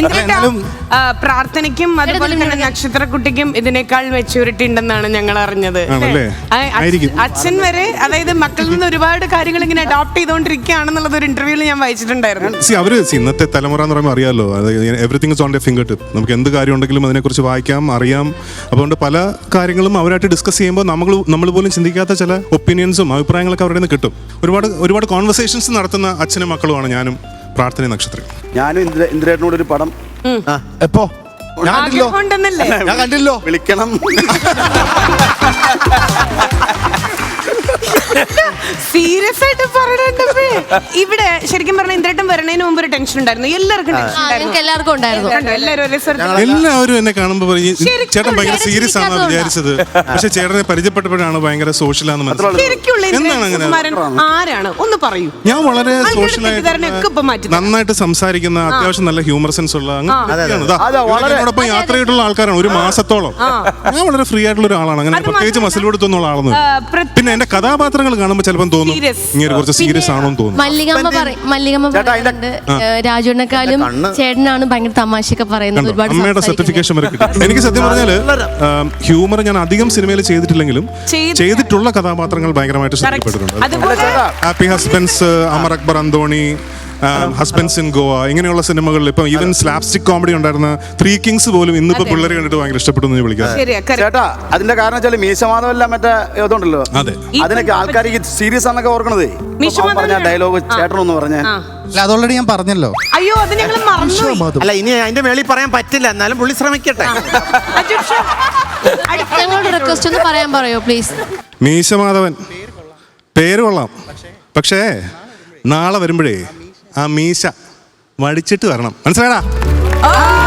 എന്നാലും പ്രാർത്ഥനയ്ക്കും അതുപോലെ തന്നെ നക്ഷത്രക്കുട്ടിക്കും ഇതിനേക്കാൾ മെച്യൂരിറ്റി ഉണ്ടെന്നാണ് ഞങ്ങൾ അറിഞ്ഞത്. അച്ഛൻ വരെ അതായത് മക്കളിൽ നിന്ന് ഒരുപാട് കാര്യങ്ങൾ ഇങ്ങനെ അഡോപ്റ്റ് ചെയ്തുകൊണ്ടിരിക്കുകയാണെന്നുള്ളത് ഒരു ഇന്റർവ്യൂവിൽ ഞാൻ വായിച്ചിട്ടുണ്ടായിരുന്നു. സി അവർ ഇന്നത്തെ തലമുറ എന്ന് പറയുമ്പോൾ അറിയാമല്ലോ everything is on the finger tip നമുക്ക് എന്ത് കാര്യം ഉണ്ടെങ്കിലും അതിനെക്കുറിച്ച് വായിക്കാം അറിയാം. അതുകൊണ്ട് പല കാര്യങ്ങളും അവരായിട്ട് ഡിസ്കസ് ചെയ്യുമ്പോൾ നമ്മൾ നമ്മൾ പോലും ചിന്തിക്കാത്ത ചില ഒപ്പീനിയൻസും അഭിപ്രായങ്ങളൊക്കെ അവരുടെ നിന്ന് കിട്ടും. ഒരുപാട് ഒരുപാട് കോൺവെർസേഷൻസ് നടത്തുന്ന അച്ഛനും മക്കളുമാണ് ഞാനും. പ്രാർത്ഥന നക്ഷത്രം ഞാനും ഇന്ദ്ര ഇന്ദ്രേട്ടനോട് ഒരു പടം ആ, എപ്പോ? ഞാൻ കണ്ടില്ലോ. ഉണ്ടെന്നല്ലേ ഞാൻ കണ്ടില്ലോ. വിളിക്കണം. സീരിയസ് ആയിട്ട് പറയണ്ടേ ഇവിടെ ശരിക്കും പറഞ്ഞ ഇന്ദ്രട്ടം വരണതിന് മുമ്പ് ഒരു ടെൻഷൻ ഉണ്ടായിരുന്നു. എല്ലാവർക്കും ടെൻഷൻ ഉണ്ടായിരുന്നു. എല്ലാവർക്കും ഉണ്ടായിരുന്നു. കണ്ടോ? എല്ലാവരും ഒരേ എല്ലാവരും എന്നെ പറയും ശരിക്കും ചേട്ടൻ ഭയങ്കര ചേട്ടൻ സീരിയസ് ആണെന്ന് വിചാരിച്ചത്. പക്ഷെ ചേട്ടനെ പരിചയപ്പെട്ടപ്പോഴാണ് ഭയങ്കര സോഷ്യലാന്ന് മനസ്സിലായത്. ശരിക്കുള്ള എന്താണ് ഇന്ദ്രൻ അങ്ങനെ? സുകുമാരൻ ആരാണ്? ഒന്ന് പറയൂ. ഞാൻ വളരെ ആൾക്കാരുടെ സോഷ്യലായിട്ട് തെറ്റിദ്ധാരണയൊക്കെ ഇപ്പൊ മാറ്റി. നന്നായിട്ട് സംസാരിക്കുന്ന അത്യാവശ്യം നല്ല ഹ്യൂമർ സെൻസ് ഉള്ള അങ്ങനെ. ദാ, അതെ, ഇവരൊക്കെ വളരെ- എന്നോടൊപ്പം യാത്ര ചെയ്തിട്ടുള്ള ആൾക്കാരാണ്. ഒരു മാസത്തോളം. ഞാൻ വളരെ ഫ്രീ ആയിട്ടുള്ള ഒരാളാണ്. അങ്ങനെ പ്രത്യേകിച്ച് മസിൽ കൊടുത്തുള്ള ആളാണ് ആ, പിന്നെ എന്റെ കഥാപാത്രങ്ങൾ കാണുമ്പോൾ ചിലപ്പോൾ തോന്നും Serious. ഇങ്ങനെ കുറച്ച് സീരിയസ് ആണോ എന്ന് തോന്നും. മല്ലികമ്മ പറയും മല്ലികമ്മ പറയുന്നുണ്ട് രാജുവിനെക്കാളും ചേട്ടനാണ് ഭയങ്കര തമാശയൊക്കെ പറയുന്നത് ഒരുപാട് അമ്മയുടെ സർട്ടിഫിക്കേഷൻ വരെ കിട്ടി. എനിക്ക് സത്യം പറഞ്ഞാൽ ഹ്യൂമർ ഞാൻ അധികം സിനിമയിൽ ചെയ്തിട്ടില്ലെങ്കിലും ചെയ്തിട്ടുള്ള കഥാപാത്രങ്ങൾ ഭയങ്കരമായിട്ട് ശ്രദ്ധിക്കപ്പെട്ടിട്ടുണ്ട് happy husbands Amar Akbar Anthony husbands in Goa ഇങ്ങനെയുള്ള സിനിമകളിൽ ഇപ്പം ഈവൻ സ്ലാപ്സ്റ്റിക് കോമഡി ഉണ്ടായിരുന്ന ത്രീ കിങ്സ് പോലും ഇന്നിപ്പോ പിള്ളേരെ കണ്ടിട്ട് ഭയങ്കര ഇഷ്ടപ്പെട്ടു എന്ന് വിളിക്കാം. ചേട്ടാ അതിന്റെ കാരണം വെച്ചാൽ മീശമാധവല്ല മറ്റേ ഇതുണ്ടല്ലോ. അതെ. അതിനൊക്കെ ആൾക്കാർ സീരിയസ് ആണെന്നൊക്കെ ഓർക്കണത്. പറഞ്ഞ. ഡയലോഗ് ചേട്ടനൊന്ന് പറഞ്ഞ. അല്ല അത് ഓൾറെഡി ഞാൻ പറഞ്ഞല്ലോ. അയ്യോ അത് ഞങ്ങൾ മറന്നു അല്ല ഇനി അതിന്റെ മേളിൽ പറയാൻ പറ്റില്ല. എന്നാലും പുള്ളി ശ്രമിക്കട്ടെ. ഞങ്ങളോട് റിക്വസ്റ്റ് ഒന്ന് പറയാൻ പറയോ പ്ലീസ് മീശമാധവൻ പേര് കൊള്ളാം. പക്ഷേ നാളെ വരുമ്പോഴേ ആ മീശ വടിച്ചിട്ട് വരണം. മനസ്സിലാടാ ആ.